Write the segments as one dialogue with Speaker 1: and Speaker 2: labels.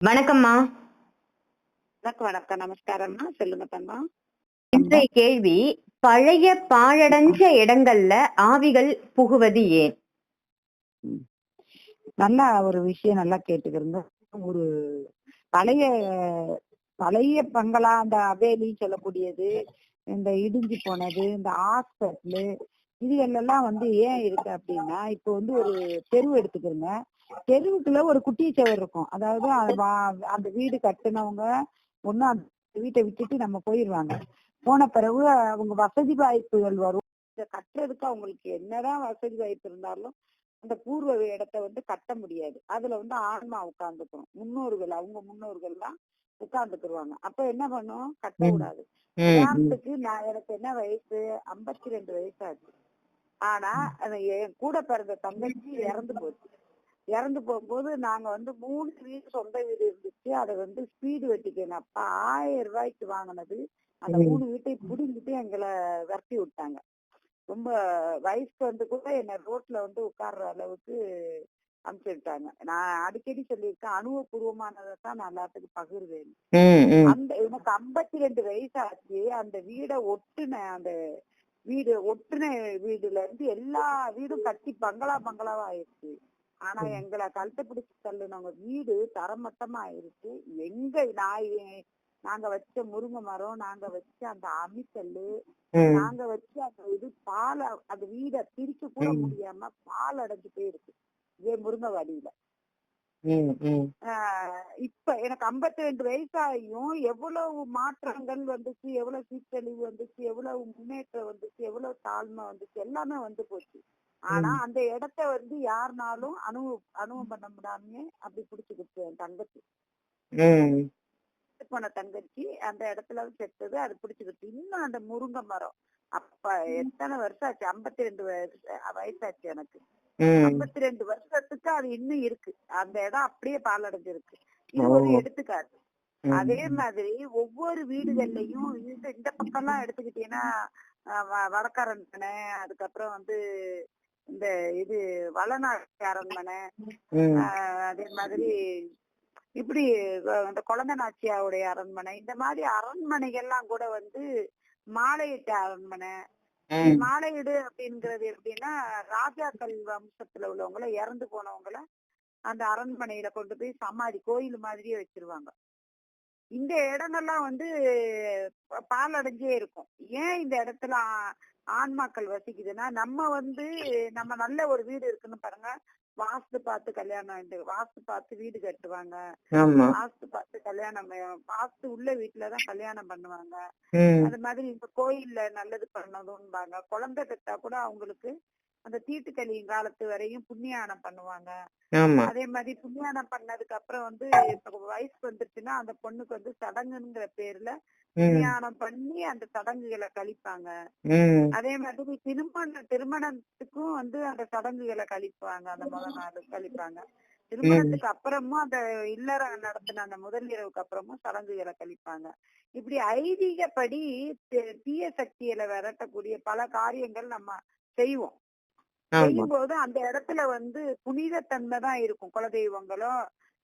Speaker 1: வணக்கம்மா.
Speaker 2: வணக்கம் வணக்கம். நமஸ்காரம்மா. சொல்லுங்க தங்கம்
Speaker 1: இன்றைய கேள்வி பழைய பாழடைஞ்ச இடங்கள்ல ஆவிகள் புகுவது ஏன்?
Speaker 2: நல்லா ஒரு விஷயம் நல்லா கேட்டுக்கிறோங்க. ஒரு பழைய பழைய பங்களா அந்த அவேலி சொல்லக்கூடியது இந்த இடிஞ்சு போனது இந்த ஹாஸ்பிட்டலு இதுகளெல்லாம் வந்து ஏன் இருக்கு அப்படின்னா இப்போ வந்து ஒரு தெருவு எடுத்துக்கிறோங்க. தெருவுக்குள்ள ஒரு குட்டி சுவர் இருக்கும். அதாவது அந்த வீடு கட்டுனவங்க ஒண்ணு அந்த வீட்டை விட்டுட்டு நம்ம போயிடுவாங்க. போன பிறகு அவங்க வசதி வாய்ப்புகள் வரும். இதை கட்டுறதுக்கு அவங்களுக்கு என்னதான் வசதி வாய்ப்பு இருந்தாலும் அந்த பூர்வ இடத்தை வந்து கட்ட முடியாது. அதுல வந்து ஆன்மா உட்கார்ந்துக்கணும். முன்னோர்கள் அவங்க முன்னோர்கள் தான் உட்கார்ந்துக்குருவாங்க. அப்ப என்ன பண்ணும்? கட்ட. கூடாது. உதாரணத்துக்கு நான் எனக்கு என்ன வயசு? ஐம்பத்தி ரெண்டு வயசு ஆச்சு ஆனா என் கூட பிறந்த தங்கச்சி இறந்து போச்சு. இறந்து போகும்போது நாங்க வந்து மூணு வீடு சொந்த வீடு இருந்துச்சு. அதை வந்து ஸ்பீடு வெட்டிக்கணும் அப்ப ஆயிரம் ரூபாய்க்கு வாங்கினது. அந்த. மூணு வீட்டை புடிங்கிட்டு எங்களை விரட்டி விட்டாங்க. ரொம்ப வயசுக்கு வந்து கூட என்ன ரோட்ல வந்து உட்கார்ற அளவுக்கு அனுப்பிச்சு விட்டாங்க. நான் அடிக்கடி சொல்லியிருக்கேன் அனுபவபூர்வமானதை தான் நான் எல்லாத்துக்கும் பகிர்வேன். அந்த எனக்கு ஐம்பத்தி ரெண்டு வயசு ஆச்சு அந்த வீடை ஒட்டுன அந்த வீடு ஒட்டுன வீடுல இருந்து எல்லா வீடும் கட்டி பங்களா பங்களாவா ஆயிடுச்சு. ஆனா எங்களை கழுத்தை பிடிச்சு தள்ளுனவங்க வீடு தரமட்டமா ஆயிருச்சு எங்க நான் நாங்க வச்ச முருங்கை மரம் நாங்க வச்ச அந்த அமிக்கல்லு
Speaker 1: ம்.
Speaker 2: நாங்க வச்ச அந்த இது பால் அந்த வீட பிரிக்க கூட. முடியாம பால் அடைஞ்சு போயிருக்கு இதே முருங்கைவாடியில
Speaker 1: ம், ம்.
Speaker 2: ஆஹ் இப்ப எனக்கு 52 ரெண்டு வயசாகியும் எவ்வளவு மாற்றங்கள் வந்துச்சு எவ்வளவு சீர்கழிவு வந்துச்சு எவ்வளவு முன்னேற்றம் வந்துச்சு எவ்வளவு தாழ்மை வந்துச்சு எல்லாமே வந்து போச்சு ஆனா அந்த இடத்த வந்து யாருனாலும் அனுபவ அனுபவம் பண்ண முடியாம அப்படி புடிச்சுக்கிட்டு என் தங்கச்சி. போன தங்கச்சி அந்த இடத்துல செத்தது அது பிடிச்சுக்கிட்டு இன்னும் அந்த முருங்கை மரம். அப்ப எத்தனை வருஷம் ஆச்சு? 52 ரெண்டு வயசாச்சு எனக்கு. ஐம்பத்தி ரெண்டு வருஷத்துக்கு அது இன்னும் இருக்கு. அந்த இடம் அப்படியே பாலடைஞ்சிருக்கு இது ஒரு. எடுத்துக்காட்டு. அதே மாதிரி ஒவ்வொரு வீடுகள்லயும் இந்த இந்த பக்கம்லாம் எடுத்துக்கிட்டீங்கன்னா அஹ் வ- வடக்கரண்மனை அதுக்கப்புறம் வந்து இந்த இது வளநாட்டு அரண்மனை அதே மாதிரி இப்படி அஹ் இந்த குழந்தை நாச்சியாவுடைய அரண்மனை இந்த மாதிரி அரண்மனைகள்லாம் கூட வந்து மாலையிட்ட அரண்மனை. மாலையீடு அப்படிங்கிறது எப்படின்னா ராஜாக்கள் வம்சத்துல உள்ளவங்கள இறந்து போனவங்கள அந்த அரண்மனையில கொண்டு போய் சமாதி கோயில் மாதிரியே வச்சிருவாங்க. இந்த இடங்கள்லாம் வந்து ப- பாழடைஞ்சே இருக்கும். ஏன் இந்த இடத்துல ஆன்மாக்கள் வசிக்குதுன்னா நம்ம வந்து நம்ம நல்ல ஒரு வீடு இருக்குன்னு பாருங்க. வாஸ்து பார்த்து கல்யாணம் ஆயிட்டு- வாஸ்து பார்த்து வீடு கட்டுவாங்க. வாஸ்து பார்த்து கல்யாணம் வாஸ்து உள்ள வீட்டுலதான் கல்யாணம் பண்ணுவாங்க. அது மாதிரி இந்த கோயில்ல நல்லது பண்ணதும்பாங்க குழந்தை பெற்றா கூட அவங்களுக்கு அந்த தீட்டுக்கழியும் காலத்து வரையும் புண்ணியானம் பண்ணுவாங்க. அதே மாதிரி புண்ணியானம் பண்ணதுக்கு அப்புறம் வந்து வயசு வந்துருச்சுன்னா அந்த பொண்ணுக்கு வந்து சடங்குங்கிற பேர்ல
Speaker 1: ம்.
Speaker 2: புண்ணியானம் பண்ணி அந்த சடங்குகளை கழிப்பாங்க. அதே மாதிரி திருமண திருமணத்துக்கும் வந்து அந்த சடங்குகளை கழிப்பாங்க. அந்த முதல் நாள் கழிப்பாங்க. திருமணத்துக்கு அப்புறமும் அந்த இல்லறம் நடத்தின அந்த முதல் இரவுக்கு அப்புறமும் சடங்குகளை கழிப்பாங்க. இப்படி ஐதீகப்படி தீய சக்தியில விரட்டக்கூடிய பல காரியங்கள் நம்ம செய்வோம். செய்யும்போது அந்த இடத்துல வந்து புனிதத்தன்மை தான் இருக்கும். குலதெய்வங்களோ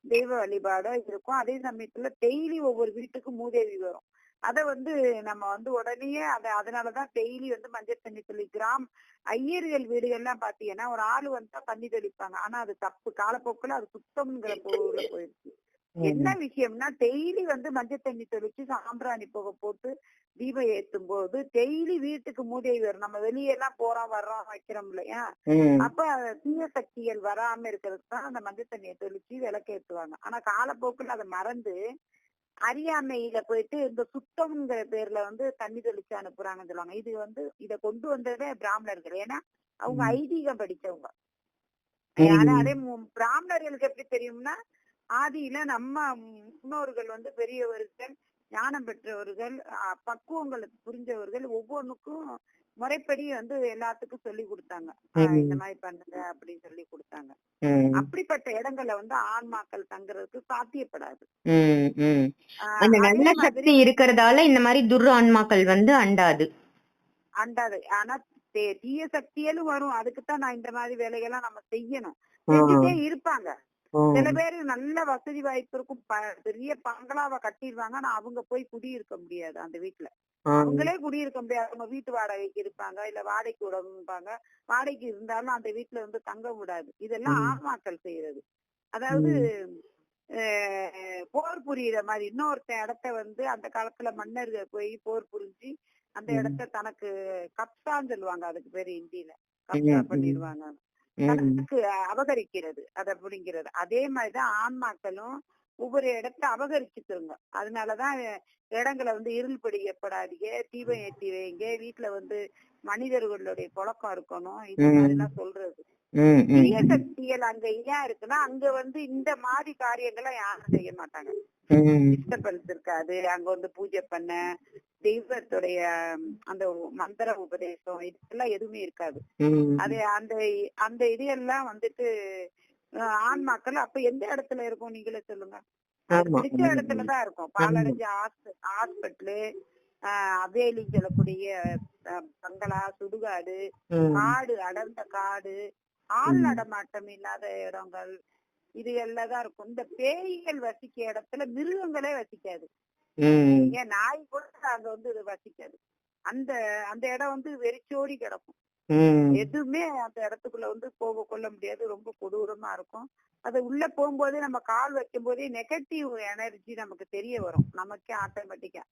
Speaker 2: தெய்வ வழிபாடோ இருக்கும். அதே சமயத்துல டெய்லி ஒவ்வொரு வீட்டுக்கும் மூதேவி வரும். அத வந்து நம்ம வந்து உடனே அத அதனாலதான் டெய்லி வந்து மஞ்சள் தண்ணி தெளி கிராம் ஐயர்கள் வீடுகள்லாம் பாத்தீங்கன்னா ஒரு ஆளு வந்தா தண்ணி தெளிப்பாங்க. ஆனா அது தப்பு. காலப்போக்குல அது சுத்தம்ங்கிற பொருள்ல போயிடுச்சு. என்ன விஷயம்னா டெய்லி வந்து மஞ்சள் தண்ணி தெளிச்சு சாம்பிராணி புகை போட்டு தீபம் ஏத்தும் போது டெய்லி வீட்டுக்கு மூதேவி வரும் நம்ம வெளியே எல்லாம் போறோம் வர்றோம் வைக்கிறோம் இல்லையா. அப்ப தீய சக்திகள் வராம இருக்கிறதுக்கு தான் அந்த மஞ்சள் தண்ணியை தெளிச்சு விளக்கேத்துவாங்க. ஆனா காலப்போக்குல அதை மறந்து அறியாமையில போயிட்டு இந்த சுத்தம்ங்கிற பேர்ல வந்து தண்ணி தெளிச்சு அனுப்புறாங்கன்னு சொல்லுவாங்க. இது வந்து இத கொண்டு வந்ததே பிராமணர்கள். ஏன்னா அவங்க. ஐதீகம் படிச்சவங்க. அதே பிராமணர்களுக்கு எப்படி தெரியும்னா ஆதியில நம்ம முன்னோர்கள் வந்து பெரியவர்கள் ஞானம் பெற்றவர்கள் பக்குவங்களுக்கு புரிஞ்சவர்கள் ஒவ்வொன்றுக்கும் முறைப்படி வந்து எல்லாத்துக்கும் சொல்லி கொடுத்தாங்க. இந்த மாதிரி பண்ணுங்க அப்படின்னு சொல்லி கொடுத்தாங்க. அப்படிப்பட்ட இடங்கள்ல வந்து ஆன்மாக்கள் தங்குறதுக்கு சாத்தியப்படாது.
Speaker 1: அந்த நல்ல சக்தி இருக்கிறதால இந்த மாதிரி துர் ஆன்மாக்கள் வந்து அண்டாது.
Speaker 2: அண்டாது. ஆனா தீய சக்திகளும் வரும். அதுக்குத்தான் நான் இந்த மாதிரி வேலைகள்லாம் நம்ம செய்யணும். செஞ்சுட்டே இருப்பாங்க. சில பேரு நல்ல வசதி வாய்ப்பு இருக்கும். பெரிய பங்களாவை கட்டிடுவாங்க ஆனா அவங்க போய் குடியிருக்க முடியாது அந்த வீட்டுல அவங்களே குடியிருக்க முடியாது. அவங்க வீட்டு வாடகைக்கு இருப்பாங்க. இல்ல வாடகைக்கு விடப்பாங்க வாடகைக்கு இருந்தாலும் அந்த வீட்டுல வந்து தங்க விடாது இதெல்லாம்
Speaker 3: ம்.
Speaker 2: ஆன்மாக்கள் செய்யறது. அதாவது போர் புரியுற மாதிரி இன்னொருத்தன் இடத்த வந்து அந்த காலத்துல மன்னர்கள் போய் போர் புரிஞ்சு அந்த. இடத்த தனக்கு கப்சான்னு சொல்லுவாங்க. அதுக்கு பேரு ஹிந்தியில கப்சா. பண்ணிடுவாங்க தனக்கு அபகரிக்கிறது அதை அப்படிங்கிறது அதே மாதிரிதான் ஆன்மாக்களும் ஒவ்வொரு இடத்த அபகரிச்சுக்கிறோங்க அதனாலதான் இடங்களை வந்து இருள் பிடிக்கப்படாதீங்க தீபம் ஏற்றி வைங்க வீட்டுல வந்து மனிதர்களுடைய புழக்கம் இருக்கணும்.
Speaker 3: ம்.
Speaker 2: மாதிரிலாம் சொல்றது. தீய சக்திகள் அங்க ஏன் இருக்குன்னா அங்க வந்து இந்த மாதிரி காரியங்களை யாரும் செய்ய மாட்டாங்க. டிஸ்டர்பன்ஸ் இருக்காது. அங்க வந்து பூஜை பண்ண தெய்வத்துடைய அந்த மந்திர உபதேசம் இதெல்லாம் எதுவுமே இருக்காது. அது அந்த அந்த இது எல்லாம் வந்துட்டு ஆன்மாக்கள் அப்ப எந்த இடத்துல இருக்கும் நீங்களே சொல்லுங்க. பிடிச்ச இடத்துலதான் இருக்கும் பாலடைஞ்ச ஹாஸ்பிட்டலு அவேலி சொல்லக்கூடிய பங்களா சுடுகாடு. காடு அடர்ந்த காடு ஆள் நடமாட்டம் இல்லாத இடங்கள் இது எல்லாம் தான் இருக்கும் இந்த பேய்கள் வசிக்க இடத்துல மிருகங்களே வசிக்காது. ஏன் நாய் கூட அங்க வந்து வசிக்காது. அந்த அந்த இடம் வந்து வெறிச்சோடி கிடக்கும். எதுவுமே அந்த இடத்துக்குள்ள வந்து போக கொள்ள முடியாது. ரொம்ப கொடூரமா இருக்கும். அது உள்ள போகும்போதே நம்ம கால் வைக்கும் போதே நெகட்டிவ் எனர்ஜி நமக்கு தெரிய வரும். நமக்கே ஆட்டோமேட்டிக்கா.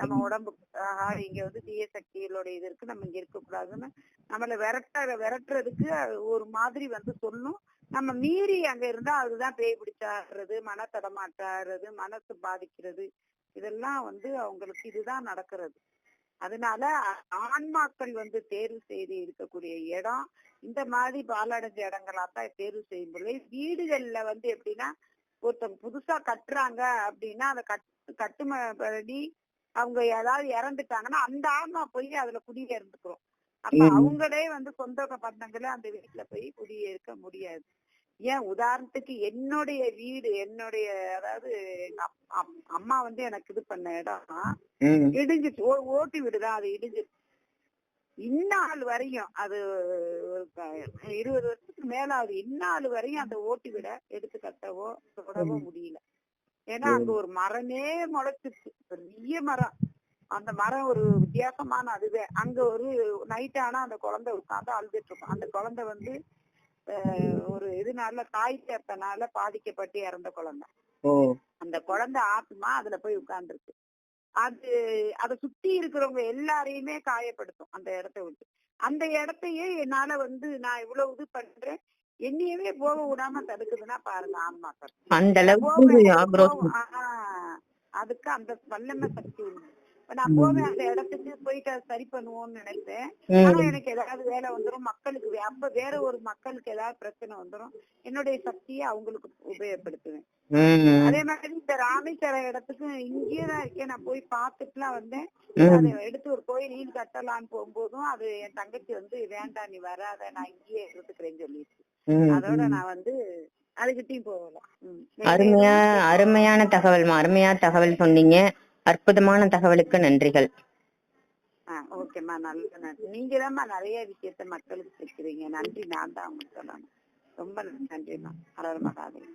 Speaker 2: நம்ம உடம்புக்கு ஆஹா இங்க வந்து தீய சக்திகளோட இது இருக்கு. நம்ம இங்க இருக்க கூடாதுன்னு நம்மள விரட்ட விரட்டுறதுக்கு ஒரு மாதிரி வந்து சொல்லும். நம்ம மீறி அங்க இருந்தா அதுதான் பேய் பிடிச்சாடுறது மன தடமாட்டாடுறது மனசு பாதிக்கிறது. இதெல்லாம் வந்து அவங்களுக்கு இதுதான் நடக்கிறது. அதனால ஆன்மாக்கள் வந்து தேர்வு செய்து இருக்கக்கூடிய இடம் இந்த மாதிரி பாலடைஞ்ச இடங்களா தான் தேர்வு செய்யும் பொழுது வீடுகள்ல வந்து எப்படின்னா ஒருத்தவங்க புதுசா கட்டுறாங்க அப்படின்னா அதை கட் கட்டுமபடி அவங்க ஏதாவது இறந்துட்டாங்கன்னா அந்த ஆன்மா போய் அதுல குடியேறந்துக்கிறோம் அப்ப. அவங்களே வந்து சொந்த பந்தங்களே அந்த வீட்டுல போய் குடியேற்க முடியாது. ஏன் உதாரணத்துக்கு என்னுடைய வீடு என்னுடைய அதாவது அம்மா வந்து எனக்கு இது பண்ண இடம். இடிஞ்சிச்சு. ஓட்டு வீடுதான் அது இடிஞ்சிச்சு. இந்நாள் வரையும் அது இருபது வருஷத்துக்கு மேல ஆகுது. இந்நாள் வரையும் அந்த ஓட்டு விட எடுத்து கட்டவோ தொடவோ முடியல. ஏன்னா அங்க ஒரு மரமே முளைச்சிருச்சு. பெரிய மரம். அந்த மரம் ஒரு வித்தியாசமான அதுவே. அங்க ஒரு நைட் ஆனா அந்த குழந்தை உட்காந்து அழுதுட்டு இருக்கும். அந்த குழந்தை வந்து ஒரு இதனால தாய் சேர்த்தனால பாதிக்கப்பட்டு இறந்த குழந்தை. அந்த குழந்தை ஆத்மா அதுல போய் உட்கார்ந்துருக்கு. அது அதை சுத்தி இருக்கிறவங்க எல்லாரையுமே காயப்படுத்தும் அந்த இடத்த விட்டு. அந்த இடத்தையே என்னால வந்து நான் இவ்வளவு இது பண்றேன். என்னையவே போக விடாம தடுக்குதுன்னா பாருங்க ஆன்மாக்கள்
Speaker 1: அந்த
Speaker 2: அதுக்கு அந்த வல்லமை சக்தி உண்டு. நான் போவேன் அந்த இடத்துக்கு போயிட்டு சரி பண்ணுவோம்னு நினைப்பேன் ஆனா. எனக்கு ஏதாவது வேலை வந்துரும் மக்களுக்கு அப்ப வேற ஒரு மக்களுக்கு ஏதாவது பிரச்சனை வந்துரும் என்னுடைய சக்தியை அவங்களுக்கு உபயோகப்படுத்துவேன். அதே மாதிரி இந்த ராமேஸ்வரம் இடத்துக்கு இங்கேயே தான் இருக்கேன் நான் போய் பார்த்துட்டுலாம் வந்தேன்
Speaker 1: ம்.
Speaker 2: அதை எடுத்து ஒரு கோயில் கட்டலான்னு போகும்போதும் அது என் தங்கச்சி வந்து வேண்டாம் நீ வராத நான் இங்கேயே இருந்துக்கிறேன்னு சொல்லிடுச்சு
Speaker 1: ம்.
Speaker 2: அதோட நான் வந்து அதுகிட்டயும் போகல.
Speaker 1: அருமையா அருமையான தகவல்மா அருமையான தகவல் சொன்னீங்க அற்புதமான தகவலுக்கு நன்றிகள்.
Speaker 2: ஓகேம்மா நல்ல நன்றி நீங்க நிறைய விஷயத்த மக்களுக்கு சேர்க்கிறீங்க நன்றி நான் தான் உங்களுக்கு சொல்லணும். ரொம்ப நன்றிம்மா. அருள் மகாதேவி